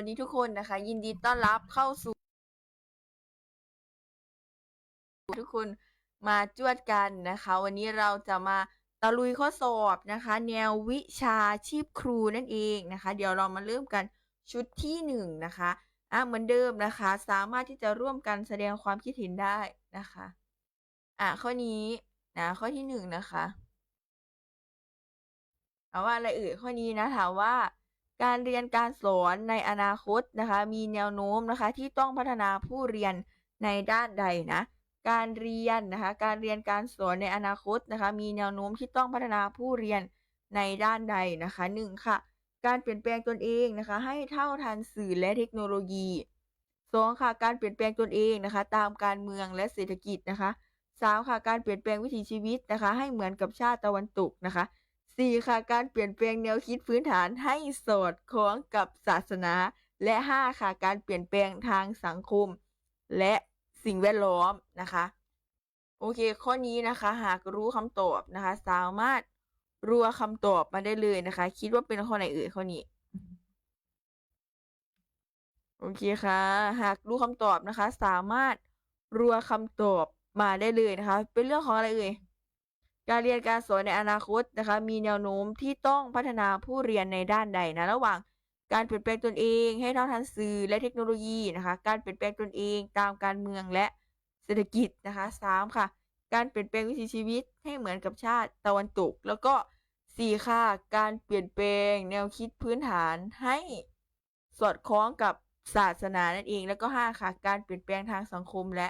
วัสดีทุกคนนะคะ ยินดีต้อนรับเข้าสู่ ทุกคนมาจวดกันนะคะ วันนี้เราจะมาตะลุยข้อสอบนะคะ แนววิชาชีพครูนั่นเองนะคะ เดี๋ยวเรามาเริ่มกันชุดที่หนึ่งนะคะอะเหมือนเดิมนะคะ สามารถที่จะร่วมกันแสดงความคิดเห็นได้นะคะอะข้อนี้นะข้อที่หนึ่งนะคะเอาว่าอะไรเอ่ยข้อนี้นะถามว่า การเรียนการสอนในอนาคตนะคะ มีแนวโน้มนะคะที่ต้องพัฒนาผู้เรียนในด้านใดนะการเรียนนะคะการเรียนการสอนในอนาคตนะคะ มีแนวโน้มที่ต้องพัฒนาผู้เรียนในด้านใดนะคะหนึ่งค่ะ การเปลี่ยนแปลงตนเองนะคะ ให้เท่าทันสื่อและเทคโนโลยีสองค่ะการเปลี่ยนแปลงตนเองนะคะ ตามการเมืองและเศรษฐกิจนะคะสามค่ะการเปลี่ยนแปลงวิถีชีวิตนะคะ ให้เหมือนกับชาติตะวันตกนะคะ สี่ค่ะ การเปลี่ยนแปลงแนวคิดพื้นฐานให้สอดคล้องกับศาสนา และห้าค่ะ การเปลี่ยนแปลงทางสังคม และสิ่งแวดล้อมนะคะ โอเค ข้อนี้นะคะ หากรู้คำตอบนะคะ สามารถรัวคำตอบมาได้เลยนะคะ คิดว่าเป็นข้อไหนเอ่ยข้อนี้โอเคค่ะ หากรู้คำตอบนะคะ สามารถรัวคำตอบมาได้เลยนะคะ เป็นเรื่องของอะไรเอ่ย การเรียนการสอนในอนาคตนะคะ มีแนวโน้มที่ต้องพัฒนาผู้เรียนในด้านใดนะระหว่างการเปลี่ยนแปลงตนเองให้เท่าทันสื่อและเทคโนโลยีนะคะ การเปลี่ยนแปลงตนเองตามการเมืองและเศรษฐกิจนะคะสามค่ะ การเปลี่ยนแปลงวิถีชีวิตให้เหมือนกับชาติตะวันตก แล้วก็สี่ค่ะ การเปลี่ยนแปลงแนวคิดพื้นฐานให้สอดคล้องกับศาสนานั่นเอง แล้วก็ห้าค่ะ การเปลี่ยนแปลงทางสังคมและ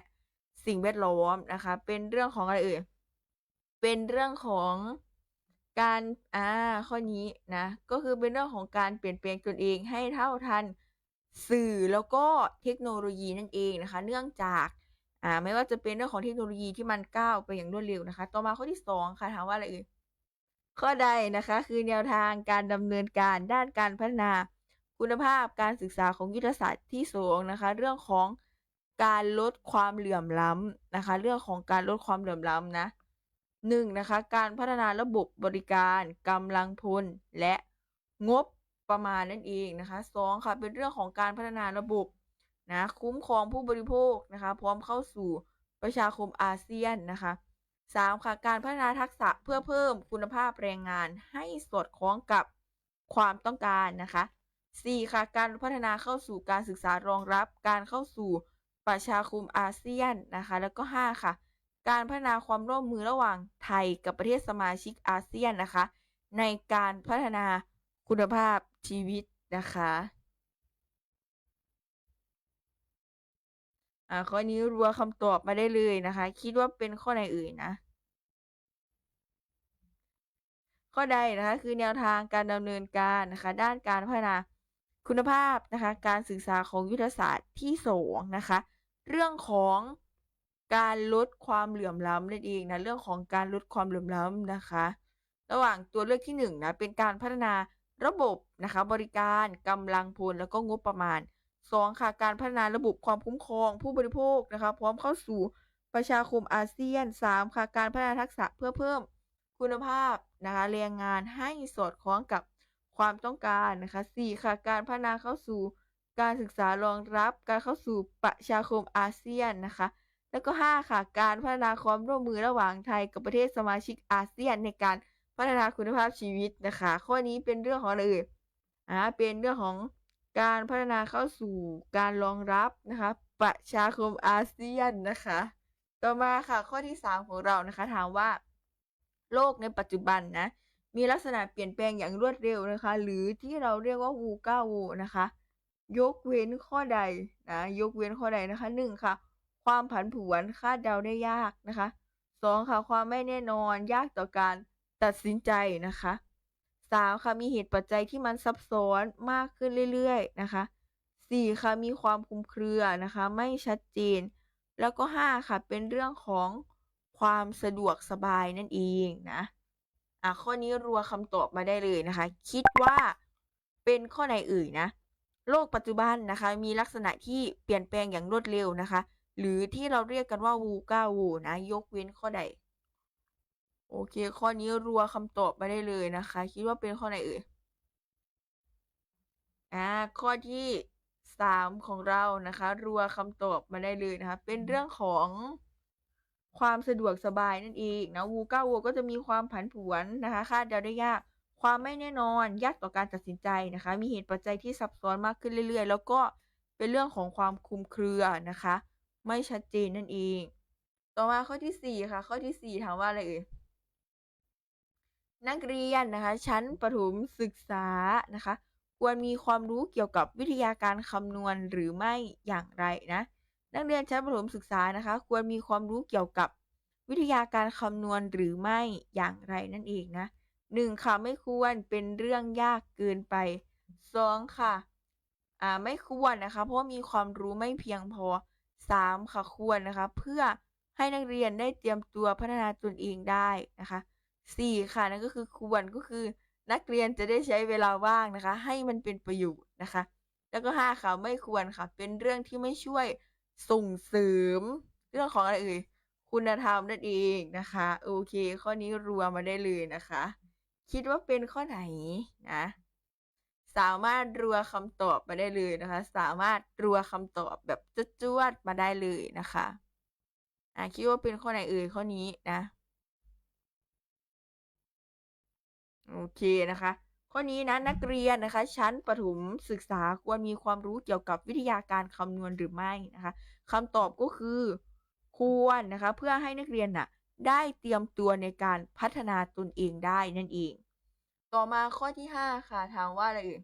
สิ่งแวดล้อมนะคะ เป็นเรื่องของอะไรเอ่ย เป็นเรื่องของการอ่าข้อนี้นะก็คือเป็นเรื่องของการเปลี่ยนแปลงตนเองให้เท่าทันสื่อแล้วก็เทคโนโลยีนั่นเองนะคะ เนื่องจากอ่าไม่ว่าจะเป็นเรื่องของเทคโนโลยีที่มันก้าวไปอย่างรวดเร็วนะคะ ต่อมาข้อที่สองค่ะถามว่าอะไรเอ่ยข้อใดนะคะ คือแนวทางการดำเนินการด้านการพัฒนาคุณภาพการศึกษาของยุทธศาสตร์ที่สองนะคะ เรื่องของการลดความเหลื่อมล้ำนะคะ เรื่องของการลดความเหลื่อมล้ำนะ หนึ่งนะคะการพัฒนาระบบบริการกำลังพลและงบประมาณนั่นเองนะคะสองค่ะเป็นเรื่องของการพัฒนาระบบนะคุ้มครองผู้บริโภคนะคะพร้อมเข้าสู่ประชาคมอาเซียนนะคะสามค่ะการพัฒนาทักษะเพื่อเพิ่มคุณภาพแรงงานให้สอดคล้องกับความต้องการนะคะสี่ค่ะการพัฒนาเข้าสู่การศึกษารองรับ การเข้าสู่ประชาคมอาเซียนนะคะ แล้วก็ห้าค่ะ การพัฒนาความร่วมมือระหว่างไทยกับประเทศสมาชิกอาเซียนนะคะ ในการพัฒนาคุณภาพชีวิตนะคะอ่าข้อนี้รัวคำตอบมาได้เลยนะคะ คิดว่าเป็นข้อไหนเอ่ยนะ ข้อใดนะคะคือแนวทางการดำเนินการนะคะ ด้านการพัฒนาคุณภาพนะคะ การศึกษาของยุทธศาสตร์ที่สองนะคะ เรื่องของ การลดความเหลื่อมล้ำนั่นเองนะเรื่องของการลดความเหลื่อมล้ำนะคะ ระหว่างตัวเลือกที่หนึ่งนะเป็นการพัฒนาระบบนะคะบริการกำลังพลแล้วก็งบประมาณสองค่ะการพัฒนาระบบความคุ้มครองผู้บริโภคนะคะพร้อมเข้าสู่ประชาคมอาเซียนสามค่ะการพัฒนาทักษะเพื่อเพิ่มคุณภาพนะคะแรงงานให้สอดคล้องกับความต้องการนะคะสี่ค่ะการพัฒนาเข้าสู่การศึกษารองรับการเข้าสู่ประชาคมอาเซียนนะคะ แล้วก็ห้าค่ะ การพัฒนาความร่วมมือระหว่างไทยกับประเทศสมาชิกอาเซียนในการพัฒนาคุณภาพชีวิตนะคะ ข้อนี้เป็นเรื่องของอะไรเอ่ยอ่าเป็นเรื่องของการพัฒนาเข้าสู่การรองรับนะคะ ประชาคมอาเซียนนะคะ ต่อมาค่ะข้อที่สามของเรานะคะ ถามว่า โลกในปัจจุบันนะ มีลักษณะเปลี่ยนแปลงอย่างรวดเร็วนะคะ หรือที่เราเรียกว่าวูก้าวูนะคะ ยกเว้นข้อใดนะ ยกเว้นข้อใดนะคะหนึ่งค่ะ ความผันผวนคาดเดาได้ยากนะคะสองค่ะความไม่แน่นอนยากต่อการตัดสินใจนะคะสามค่ะมีเหตุปัจจัยที่มันซับซ้อนมากขึ้นเรื่อยๆนะคะสี่ค่ะมีความคลุมเครือนะคะ ไม่ชัดเจน แล้วก็ห้าค่ะเป็นเรื่องของความสะดวกสบายนั่นเองนะอะข้อนี้รัวคำตอบมาได้เลยนะคะ คิดว่าเป็นข้อไหนเอ่ยนะ โลกปัจจุบันนะคะ มีลักษณะที่เปลี่ยนแปลงอย่างรวดเร็วนะคะ หรือที่เราเรียกกันว่าวูก้าวูนะ ยกเว้นข้อใด โอเค ข้อนี้รัวคำตอบมาได้เลยนะคะ คิดว่าเป็นข้อไหนเอ่ยอ่าข้อที่สามของเรานะคะ รัวคำตอบมาได้เลยนะคะ เป็นเรื่องของความสะดวกสบายนั่นเองนะวูก้าวัวก็จะมีความผันผวนนะคะคาดเดาได้ยาก ความไม่แน่นอนยากต่อการตัดสินใจนะคะ มีเหตุปัจจัยที่ซับซ้อนมากขึ้นเรื่อยๆ แล้วก็เป็นเรื่องของความคลุมเครือนะคะ ไม่ชัดเจนนั่นเอง ต่อมาข้อที่สี่ค่ะ ข้อที่สี่ถามว่าอะไรเอ่ยนักเรียนนะคะชั้นประถมศึกษานะคะ ควรมีความรู้เกี่ยวกับวิทยาการคำนวณหรือไม่อย่างไรนะนักเรียนชั้นประถมศึกษานะคะ ควรมีความรู้เกี่ยวกับวิทยาการคำนวณหรือไม่อย่างไรนั่นเองนะหนึ่งค่ะไม่ควรเป็นเรื่องยากเกินไปสองค่ะอ่าไม่ควรนะคะ เพราะว่ามีความรู้ไม่เพียงพอ สามค่ะควรนะคะ เพื่อให้นักเรียนได้เตรียมตัวพัฒนาตนเองได้นะคะสี่ค่ะนั่นก็คือควรก็คือนักเรียนจะได้ใช้เวลาว่างนะคะ ให้มันเป็นประโยชน์นะคะ แล้วก็ห้าค่ะไม่ควรค่ะ เป็นเรื่องที่ไม่ช่วยส่งเสริม เรื่องของอะไรเอ่ยคุณธรรมนั่นเองนะคะ โอเค ข้อนี้รัวมาได้เลยนะคะ คิดว่าเป็นข้อไหนนะ สามารถรัวคำตอบมาได้เลยนะคะ สามารถรัวคำตอบแบบจวดๆมาได้เลยนะคะอ่าคิดว่าเป็นข้อไหนเอ่ยข้อนี้นะโอเคนะคะ ข้อนี้นะนักเรียนนะคะ ชั้นประถมศึกษาควรมีความรู้เกี่ยวกับวิทยาการคำนวณหรือไม่นะคะคำตอบก็คือ ควรนะคะ เพื่อให้นักเรียนน่ะได้เตรียมตัวในการพัฒนาตนเองได้นั่นเอง ต่อมาข้อที่ 5 ค่ะถามว่าอะไรเอ่ย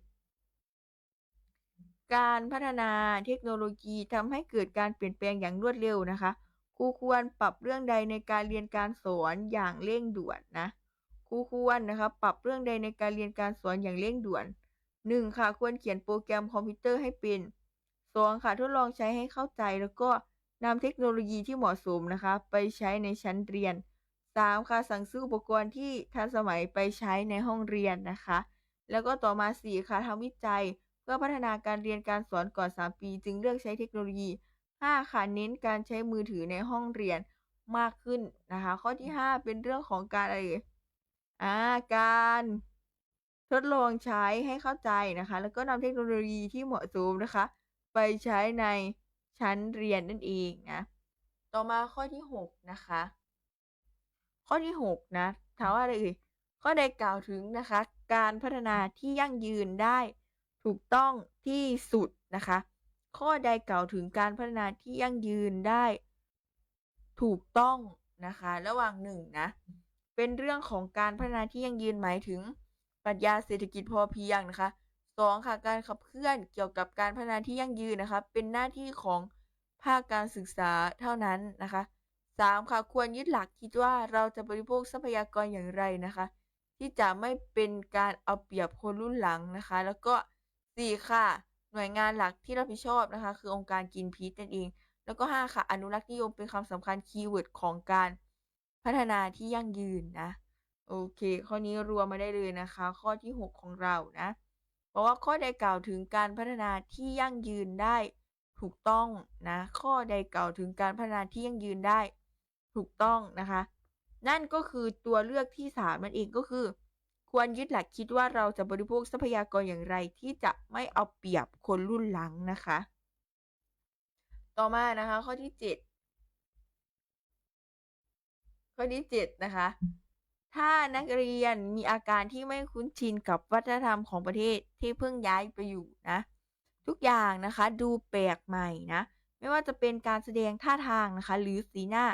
การพัฒนาเทคโนโลยีทำให้เกิดการเปลี่ยนแปลงอย่างรวดเร็วนะคะครูควรปรับเรื่องใดในการเรียนการสอนอย่างเร่งด่วนนะครูควรนะคะปรับเรื่องใดในการเรียนการสอนอย่างเร่งด่วน 1. ค่ะควรเขียนโปรแกรมคอมพิวเตอร์ให้เป็น 2. ค่ะทดลองใช้ให้เข้าใจแล้วก็นำเทคโนโลยีที่เหมาะสมนะคะ ไปใช้ในชั้นเรียน 3. ค่ะสั่งซื้ออุปกรณ์ที่ทันสมัยไปใช้ในห้องเรียนนะคะ แล้วก็ต่อมา 4. ค่ะทำวิจัย เพื่อพัฒนาการเรียนการสอนก่อน 3 ปี จึงเลือกใช้เทคโนโลยี 5. ค่ะเน้นการใช้มือถือในห้องเรียนมากขึ้นนะคะ ข้อที่ 5 เป็นเรื่องของการอะไรอ่าการทดลองใช้ให้เข้าใจนะคะ แล้วก็นำเทคโนโลยีที่เหมาะสมนะคะ ไปใช้ในชั้นเรียนนั่นเองนะ ต่อมาข้อที่ 6 นะคะ ข้อที่ 6 นะถามว่าอะไรเอ่ยข้อใดกล่าวถึงนะคะ การพัฒนาที่ยั่งยืนได้ถูกต้องที่สุดนะคะ ข้อใดกล่าวถึงการพัฒนาที่ยั่งยืนได้ ถูกต้องนะคะ ระหว่างหนึ่งนะเป็นเรื่องของการพัฒนาที่ยั่งยืนหมายถึงปรัชญาเศรษฐกิจพอเพียงนะคะสองค่ะการขับเคลื่อนเกี่ยวกับการพัฒนาที่ยั่งยืนนะคะ เป็นหน้าที่ของภาคการศึกษาเท่านั้นนะคะ สามค่ะควรยึดหลักคิดว่าเราจะบริโภคทรัพยากรอย่างไรนะคะ ที่จะไม่เป็นการเอาเปรียบคนรุ่นหลังนะคะ แล้วก็สี่ค่ะ หน่วยงานหลักที่รับผิดชอบนะคะ คือองค์การกินพีชนั่นเอง แล้วก็ห้าค่ะ อนุรักษ์นิยมเป็นคำสำคัญคีย์เวิร์ดของการพัฒนาที่ยั่งยืนนะ โอเค ข้อนี้รวมมาได้เลยนะคะ ข้อที่ 6 ของเรานะเพราะว่าข้อใดกล่าวถึงการพัฒนาที่ยั่งยืนได้ถูกต้องนะ ข้อใดกล่าวถึงการพัฒนาที่ยั่งยืนได้ ถูกต้องนะคะ นั่นก็คือตัวเลือกที่สามนั่นเองก็คือ ควรยึดหลักคิดว่าเราจะบริโภคทรัพยากรอย่างไรที่จะไม่เอาเปรียบคนรุ่นหลังนะคะ ต่อมานะคะข้อที่เจ็ดข้อที่เจ็ดนะคะ ถ้านักเรียนมีอาการที่ไม่คุ้นชินกับวัฒนธรรมของประเทศที่เพิ่งย้ายไปอยู่นะ ทุกอย่างนะคะดูแปลกใหม่นะ ไม่ว่าจะเป็นการแสดงท่าทางนะคะ หรือสีหน้า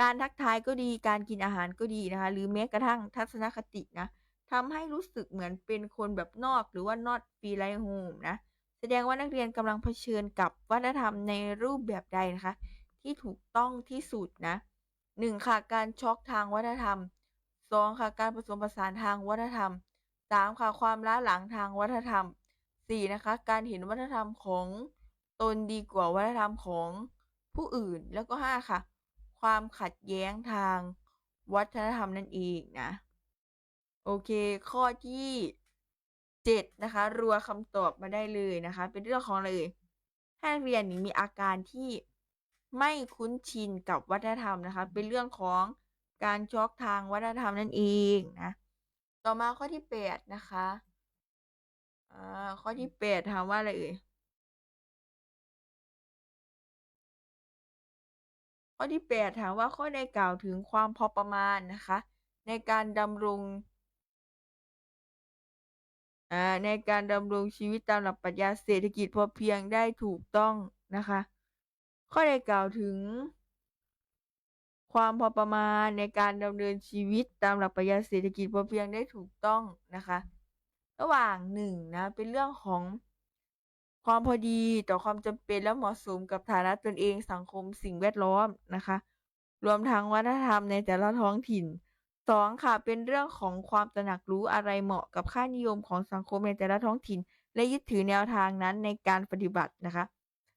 การทักทายก็ดีการกินอาหารก็ดีนะคะ หรือแม้กระทั่งทัศนคตินะทำให้รู้สึกเหมือนเป็นคนแบบนอกหรือว่า not f e e l i k e home นะ แสดงว่านักเรียนกำลังเผชิญกับวัฒนธรรมในรูปแบบใดนะคะ ที่ถูกต้องที่สุดนะหนึ่งค่ะการช็อกทางวัฒนธรรมสองค่ะการผสมผสานทางวัฒนธรรมสามค่ะความล้าหลังทางวัฒนธรรมสี่นะคะ การเห็นวัฒนธรรมของตนดีกว่าวัฒนธรรมของผู้อื่นแล้วก็ห้าค่ะ ความขัดแย้งทางวัฒนธรรมนั่นเองนะ โอเค ข้อที่เจ็ดนะคะ รัวคำตอบมาได้เลยนะคะ เป็นเรื่องของอะไรเอ่ยให้นักเรียนมีอาการที่ไม่คุ้นชินกับวัฒนธรรมนะคะ เป็นเรื่องของการช็อกทางวัฒนธรรมนั่นเองนะ ต่อมาข้อที่แปดนะคะ อ่า ข้อที่8ถามว่าอะไรเอ่ย? ข้อที่ 8 ถามว่าข้อใดกล่าวถึงความพอประมาณนะคะ ในการดำรงในการดำรงชีวิตตามหลักปรัชญาเศรษฐกิจพอเพียงได้ถูกต้องนะคะ ข้อใดกล่าวถึง ความพอประมาณในการดำเนินชีวิตตามหลักปรัชญาเศรษฐกิจพอเพียงได้ถูกต้องนะคะ ระหว่าง1นะเป็นเรื่องของ ความพอดีต่อความจำเป็นและเหมาะสมกับฐานะตนเองสังคมสิ่งแวดล้อมนะคะ รวมทั้งวัฒนธรรมในแต่ละท้องถิ่น 2 ค่ะ เป็นเรื่องของความตระหนักรู้อะไรเหมาะกับค่านิยมของสังคมในแต่ละท้องถิ่น และยึดถือแนวทางนั้นในการปฏิบัตินะคะ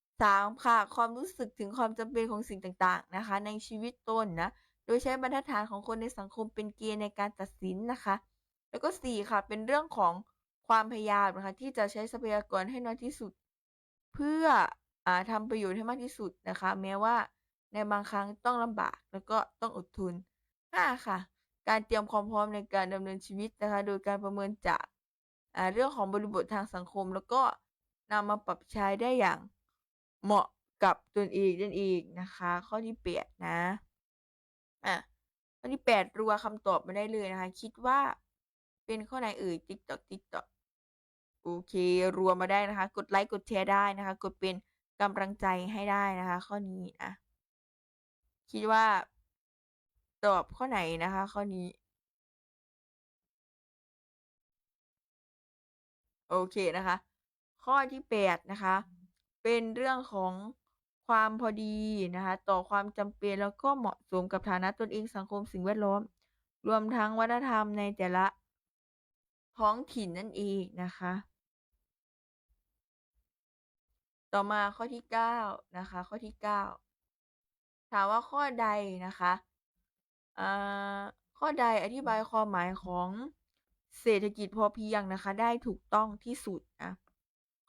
3 ค่ะ ความรู้สึกถึงความจำเป็นของสิ่งต่างๆนะคะ ในชีวิตตนนะ โดยใช้บรรทัดฐานของคนในสังคมเป็นเกณฑ์ในการตัดสินนะคะ แล้วก็ 4 ค่ะ เป็นเรื่องของ ความพยายามนะคะที่จะใช้ทรัพยากรให้น้อยที่สุด เพื่ออ่าทำประโยชน์ให้มากที่สุดนะคะ แม้ว่าในบางครั้งต้องลำบากแล้วก็ต้องอดทน 5 ค่ะ การเตรียมความพร้อมในการดำเนินชีวิตนะคะ โดยการประเมินจากเรื่องของบริบททางสังคม แล้วก็นำมาปรับใช้ได้อย่างเหมาะกับตนเองนั่นเองนะคะ ข้อที่8นะอ่าข้อที่8รัวคำตอบมาได้เลยนะคะ คิดว่าเป็นข้อไหนเอ่ย?ติ๊กต๊อก โอเค รวมมาได้นะคะ กดไลก์กดแชร์ได้นะคะ กดเป็นกำลังใจให้ได้นะคะ ข้อนี้นะคิดว่า ตอบข้อไหนนะคะ ข้อนี้?โอเคนะคะ ข้อที่8นะคะ เป็นเรื่องของความพอดีนะคะ ต่อความจำเป็นแล้วก็เหมาะสมกับฐานะตนเองสังคมสิ่งแวดล้อม รวมทั้งวัฒนธรรมในแต่ละท้องถิ่นนั่นเองนะคะ ต่อมาข้อที่ 9 นะคะ ข้อที่ 9 ถามว่าข้อใดนะคะข้อใดอธิบายความหมายของเศรษฐกิจพอเพียงนะคะ ได้ถูกต้องที่สุดนะ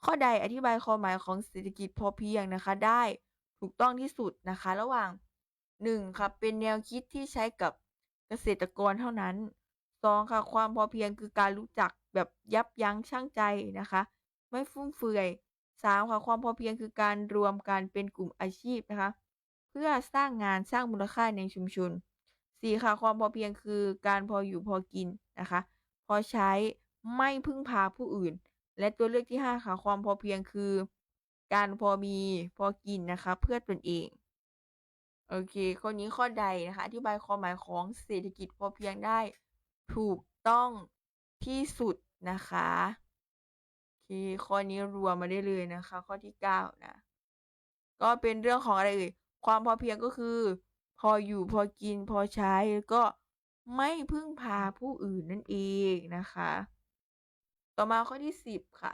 ข้อใดอธิบายความหมายของเศรษฐกิจพอเพียงนะคะ ได้ถูกต้องที่สุดนะคะ ระหว่าง 1 ค่ะเป็นแนวคิดที่ใช้กับเกษตรกรเท่านั้น 2 ค่ะ ความพอเพียงคือการรู้จักแบบยับยั้งชั่งใจนะคะ ไม่ฟุ่มเฟือย 3ค่ะความพอเพียงคือการรวมกันเป็นกลุ่มอาชีพนะคะ เพื่อสร้างงานสร้างมูลค่าในชุมชน4ค่ะความพอเพียงคือการพออยู่พอกินนะคะ พอใช้ไม่พึ่งพาผู้อื่น และตัวเลือกที่5ค่ะความพอเพียงคือ การพอมีพอกินนะคะ เพื่อตนเองโอเคข้อนี้ข้อใดนะคะอธิบายความหมายของเศรษฐกิจพอเพียงได้ถูกต้องที่สุดนะคะ โอเคข้อนี้รัวมาได้เลยนะคะ ข้อที่9นะ ก็เป็นเรื่องของอะไรเอ่ย?ความพอเพียงก็คือ พออยู่พอกินพอใช้แล้วก็ไม่พึ่งพาผู้อื่นนั่นเองนะคะ ต่อมาข้อที่10ค่ะ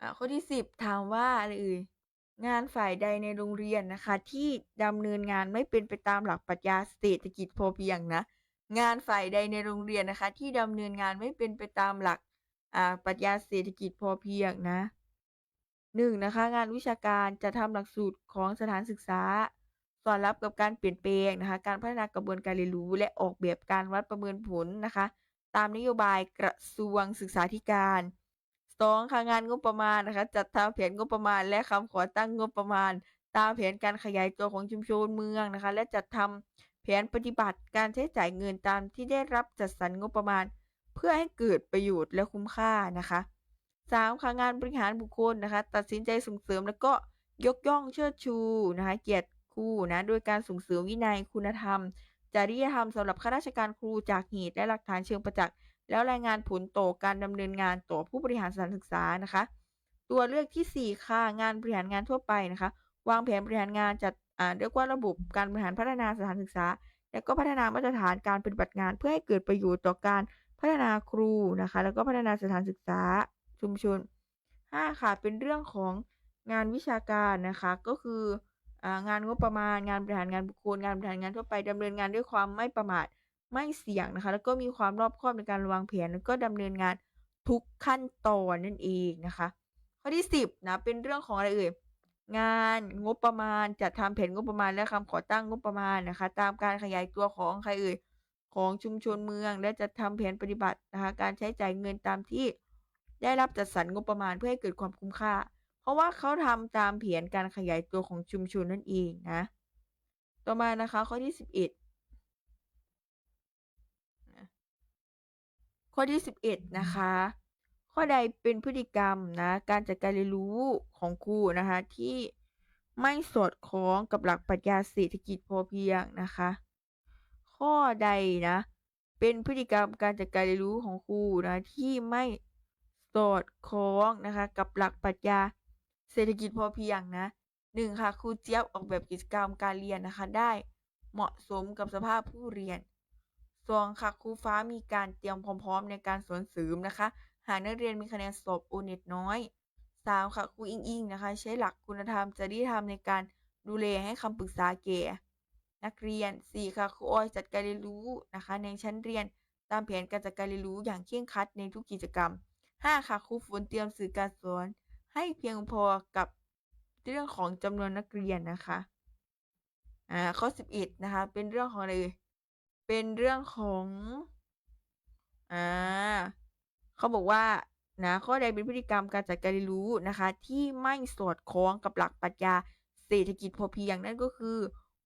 อ่าข้อที่10ถามว่าอะไรเอ่ย? งานฝ่ายใดในโรงเรียนนะคะ ที่ดำเนินงานไม่เป็นไปตามหลักปรัชญาเศรษฐกิจพอเพียงนะ งานฝ่ายใดในโรงเรียนนะคะ ที่ดำเนินงานไม่เป็นไปตามหลักปรัชญาเศรษฐกิจพอเพียงนะ1นนะคะ งานวิชาการจัดทำหลักสูตรของสถานศึกษา สอดรับกับการเปลี่ยนแปลงนะคะ การพัฒนากระบวนการเรียนรู้ และออกแบบการวัดประเมินผลนะคะ ตามนโยบายกระทรวงศึกษาธิการ 2ค่ะงานงบประมาณนะคะ จัดทำแผนงบประมาณ และคำขอตั้งงบประมาณ ตามแผนการขยายตัวของชุมชนเมืองนะคะ และจัดทำแผนปฏิบัติการใช้จ่ายเงินตามที่ได้รับจัดสรรงบประมาณ เพื่อให้เกิดประโยชน์และคุ้มค่านะคะ3ค่ะงานบริหารบุคคลนะคะ ตัดสินใจส่งเสริมแล้วก็ยกย่องเชิดชูนะคะเกียรติครูนะโดยการส่งเสริมวินัยคุณธรรมจริยธรรมสำหรับข้าราชการครูจากเหตุและหลักฐานเชิงประจักษ์ แล้วรายงานผลต่อการดำเนินงานต่อผู้บริหารสถานศึกษานะคะ ตัวเลือกที่ 4 ค่ะ งานบริหารงานทั่วไปนะคะ วางแผนบริหารงานจัดอ่าเรียกว่าระบบการบริหารพัฒนาสถานศึกษา และก็พัฒนามาตรฐานการปฏิบัติงาน เพื่อให้เกิดประโยชน์ต่อการพัฒนาครูนะคะ แล้วก็พัฒนาสถานศึกษาชุมชน 5 ค่ะ เป็นเรื่องของงานวิชาการนะคะ ก็คืองานงบประมาณ งานบริหารงานบุคคล งานบริหารงานทั่วไปดำเนินงานด้วยความไม่ประมาท ไม่เสี่ยงนะคะ แล้วก็มีความรอบคอบในการวางแผนแล้วก็ดำเนินงานทุกขั้นตอนนั่นเองนะคะ ข้อที่ 10นะเป็นเรื่องของอะไรเอ่ย?งานงบประมาณจัดทำแผนงบประมาณและคำขอตั้งงบประมาณนะคะ ตามการขยายตัวของใครเอ่ยของชุมชนเมือง และจัดทำแผนปฏิบัตินะคะ การใช้จ่ายเงินตามที่ ได้รับจัดสรรงบประมาณเพื่อให้เกิดความคุ้มค่า เพราะว่าเขาทำตามแผนการขยายตัวของชุมชนนั่นเองนะ ต่อมานะคะข้อที่ 11 ข้อที่ 11 นะคะ ข้อใดเป็นพฤติกรรมนะการจัดการเรียนรู้ของครูนะคะที่ไม่สอดคล้องกับหลักปรัชญาเศรษฐกิจพอเพียงนะคะ ข้อใดนะเป็นพฤติกรรมการจัดการเรียนรู้ของครูนะที่ไม่สอดคล้องนะคะกับหลักปรัชญาเศรษฐกิจพอเพียงนะหนึ่งค่ะครูเจี๊ยบออกแบบกิจกรรมการเรียนนะคะได้เหมาะสมกับสภาพผู้เรียน สองค่ะครูฟ้ามีการเตรียมพร้อมๆ ในการสอนเสริมนะคะ หากนักเรียนมีคะแนนสอบโอเน็ตน้อยสามค่ะครูอิงอิงนะคะ ใช้หลักคุณธรรมจริยธรรมในการดูแลให้คำปรึกษาแก่นักเรียน4ค่ะครูออยจัดการเรียนรู้นะคะ ในชั้นเรียนตามแผนการจัดการเรียนรู้อย่างเคร่งครัดในทุกกิจกรรม5ค่ะครูฝนเตรียมสื่อการสอน ให้เพียงพอกับเรื่องของจำนวนนักเรียนนะคะอ่าข้อ11นะคะ เป็นเรื่องของอะไร เป็นเรื่องของ อ่าเขาบอกว่านะข้อใดเป็นพฤติกรรมการจัดการเรียนรู้นะคะ ที่ไม่สอดคล้องกับหลักปรัชญาเศรษฐกิจพอเพียงนั่นก็คือ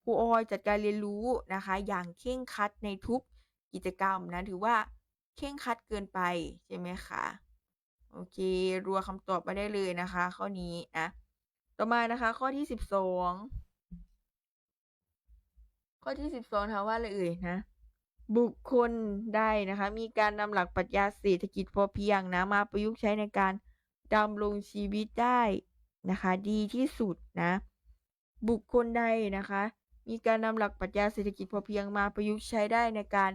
ครูออยจัดการเรียนรู้นะคะ อย่างเคร่งคัดในทุกกิจกรรมนะถือว่าเคร่งคัดเกินไปใช่ไหมคะโอเค รัวคำตอบมาได้เลยนะคะ ข้อนี้นะต่อมานะคะ ข้อที่สิบสอง ข้อที่สิบสองถามว่าอะไรเอ่ยนะ บุคคลได้นะคะ มีการนำหลักปรัชญาเศรษฐกิจพอเพียงนะมาประยุกต์ใช้ในการดำรงชีวิตได้นะคะ ดีที่สุดนะ บุคคลใดนะคะ มีการนำหลักปรัชญาเศรษฐกิจพอเพียงมาประยุกต์ใช้ได้ในการ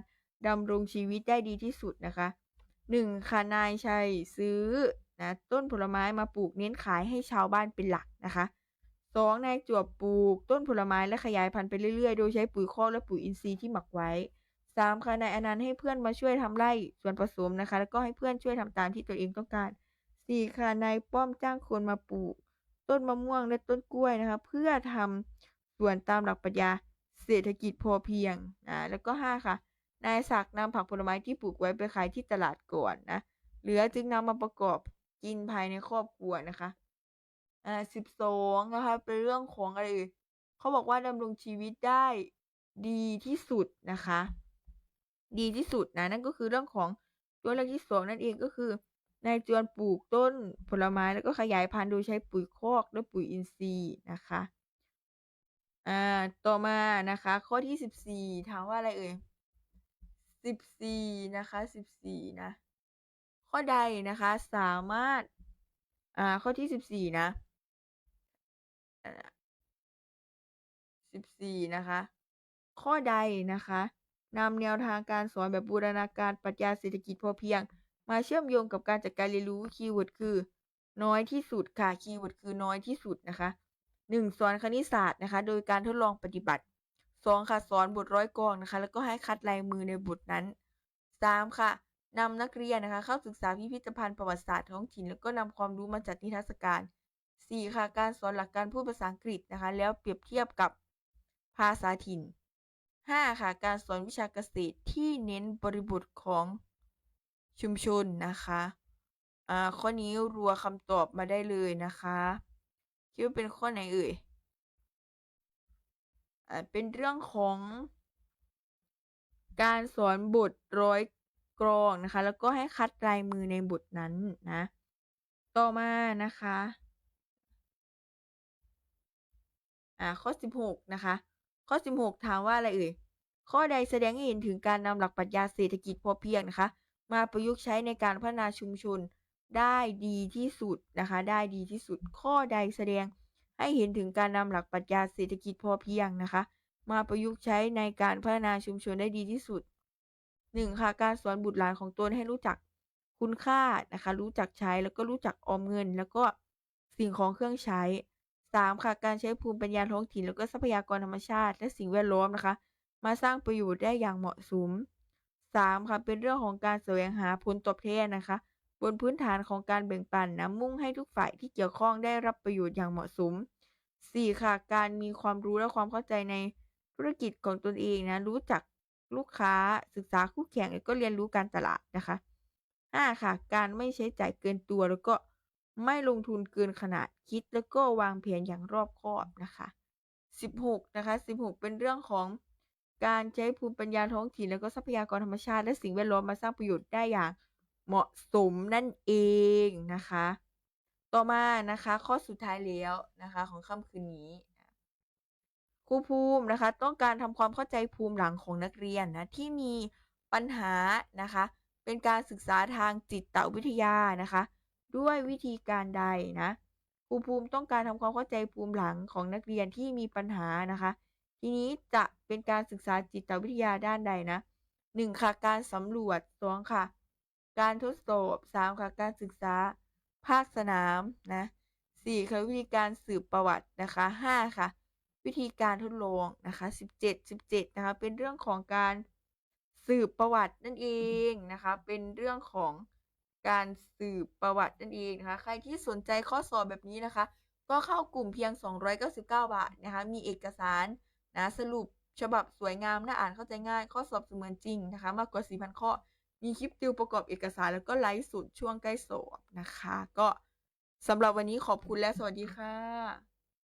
ดำรงชีวิตได้ดีที่สุดนะคะหนึ่งค่ะนายชัยซื้อนะต้นผลไม้มาปลูกเน้นขายให้ชาวบ้านเป็นหลักนะคะ สองนายจวบปลูก ต้นผลไม้และขยายพันธุ์ไปเรื่อยๆ โดยใช้ปุ๋ยคอกและปุ๋ยอินทรีย์ที่หมักไว้สามค่ะนายอนันต์ให้เพื่อนมาช่วยทำไร่ส่วนผสมนะคะ แล้วก็ให้เพื่อนช่วยทำตามที่ตัวเองต้องการสี่ค่ะนายป้อมจ้างคนมาปลูก ต้นมะม่วงและต้นกล้วยนะคะ เพื่อทำสวนตามหลักปรัชญาเศรษฐกิจพอเพียงนะแล้วก็ห้าค่ะ นายศักดิ์นำผักผลไม้ที่ปลูกไว้ไปขายที่ตลาดก่อนนะเหลือจึงนำมาประกอบกินภายในครอบครัวนะคะ อ่าสิบสองนะคะเป็นเรื่องของอะไรเขาบอกว่าดำรงชีวิตได้ดีที่สุดนะคะ ดีที่สุดนะนั่นก็คือเรื่องของตัวเลขที่สองนั่นเองก็คือนายจวนปลูกต้นผลไม้แล้วก็ขยายพันธุ์โดยใช้ปุ๋ยคอกและปุ๋ยอินทรีย์นะคะอ่าต่อมานะคะ ข้อที่สิบสี่ถามว่าอะไรเอ่ยสิบสี่นะคะสิบสี่นะ ข้อใดนะคะสามารถอ่าข้อที่สิบสี่นะ สิบสี่นะคะ ข้อใดนะคะนำแนวทางการสอนแบบบูรณาการปรัชญาเศรษฐกิจพอเพียง มาเชื่อมโยงกับการจัดการเรียนรู้คีย์เวิร์ดคือ น้อยที่สุดค่ะคีย์เวิร์ดคือน้อยที่สุดนะคะหนึ่งสอนคณิตศาสตร์นะคะ โดยการทดลองปฏิบัติสองค่ะสอนบทร้อยกองนะคะ แล้วก็ให้คัดลายมือในบทนั้นสามค่ะนำนักเรียนนะคะ เข้าศึกษาพิพิธภัณฑ์ประวัติศาสตร์ท้องถิ่น แล้วก็นำความรู้มาจัดนิทรรศการ สี่ค่ะ การสอนหลักการพูดภาษาอังกฤษนะคะ แล้วเปรียบเทียบกับภาษาถิ่นห้าค่ะ การสอนวิชาเกษตรที่เน้นบริบทของชุมชนนะคะอ่าข้อนี้รัวคำตอบมาได้เลยนะคะคิดว่าเป็นข้อไหนเอ่ยอ่าเป็นเรื่องของการสอนบทร้อยกรองนะคะ แล้วก็ให้คัดลายมือในบทนั้นนะ ต่อมานะคะ อ่าข้อ 16 นะคะ ข้อ 16 ถามว่าอะไรเอ่ย ข้อใดแสดงให้เห็นถึงการนำหลักปรัชญาเศรษฐกิจพอเพียงนะคะ มาประยุกต์ใช้ในการพัฒนาชุมชนได้ดีที่สุดนะคะ ได้ดีที่สุด ข้อใดแสดงให้เห็นถึงการนำหลักปรัชญาเศรษฐกิจพอเพียงนะคะ มาประยุกต์ใช้ในการพัฒนาชุมชนได้ดีที่สุด 1. ค่ะ การสอนบุตรหลานของตนให้รู้จักคุณค่านะคะ รู้จักใช้แล้วก็รู้จักออมเงิน แล้วก็สิ่งของเครื่องใช้ 3. ค่ะ การใช้ภูมิปัญญาท้องถิ่น แล้วก็ทรัพยากรธรรมชาติ และสิ่งแวดล้อมนะคะ มาสร้างประโยชน์ได้อย่างเหมาะสม 3. ค่ะ เป็นเรื่องของการแสวงหาผลตอบแทนนะคะ บนพื้นฐานของการแบ่งปันนะ มุ่งให้ทุกฝ่ายที่เกี่ยวข้องได้รับประโยชน์อย่างเหมาะสม 4 ค่ะ การมีความรู้และความเข้าใจในธุรกิจของตนเองนะ รู้จักลูกค้า ศึกษาคู่แข่ง แล้วก็เรียนรู้การตลาดนะคะ 5 ค่ะ การไม่ใช้จ่ายเกินตัวแล้วก็ ไม่ลงทุนเกินขนาดคิดแล้วก็วางแผนอย่างรอบคอบนะคะ 16 นะคะ 16 เป็นเรื่องของการใช้ภูมิปัญญาท้องถิ่นแล้วก็ทรัพยากรธรรมชาติ และสิ่งแวดล้อมมาสร้างประโยชน์ได้อย่างเหมาะสมนั่นเองนะคะ ต่อมานะคะ ข้อสุดท้ายแล้วนะคะของค่ำคืนนี้ครูภูมินะคะ ต้องการทำความเข้าใจภูมิหลังของนักเรียนนะที่มีปัญหานะคะ เป็นการศึกษาทางจิตวิทยานะคะ ด้วยวิธีการใดนะครูภูมิต้องการทำความเข้าใจภูมิหลังของนักเรียนที่มีปัญหานะคะ ทีนี้จะเป็นการศึกษาจิตวิทยาด้านใดนะ 1 ค่ะการสำรวจ 2 ค่ะ การทดสอบ 3 ค่ะการศึกษาภาคสนามนะ4ค่ะวิธีการสืบประวัตินะคะ5ค่ะ วิธีการทดลองนะคะ17 17นะคะเป็นเรื่องของการสืบประวัตินั่นเองนะคะ เป็นเรื่องของ การสืบประวัตินั่นเองนะคะ ใครที่สนใจข้อสอบแบบนี้นะคะ ก็เข้ากลุ่มเพียง 299 บาทนะคะ มีเอกสารนะสรุปฉบับสวยงามน่าอ่านเข้าใจง่าย ข้อสอบเสมือนจริงนะคะ มากกว่า 4,000 ข้อ มีคลิปติวประกอบเอกสารแล้วก็ไลฟ์สดช่วงใกล้สอบนะคะ ก็สำหรับวันนี้ขอบคุณและสวัสดีค่ะ